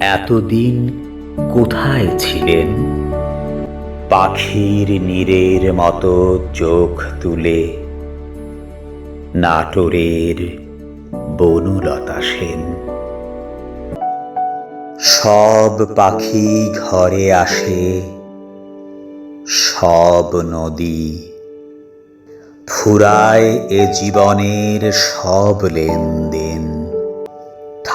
এতদিন কোথায় ছিলেন? পাখির নীরের মতো চোখ তুলে নাটোরের বনুলতা সেন। সব পাখি ঘরে আসে, সব নদী ফুরায় এ জীবনের সব লেনদেন।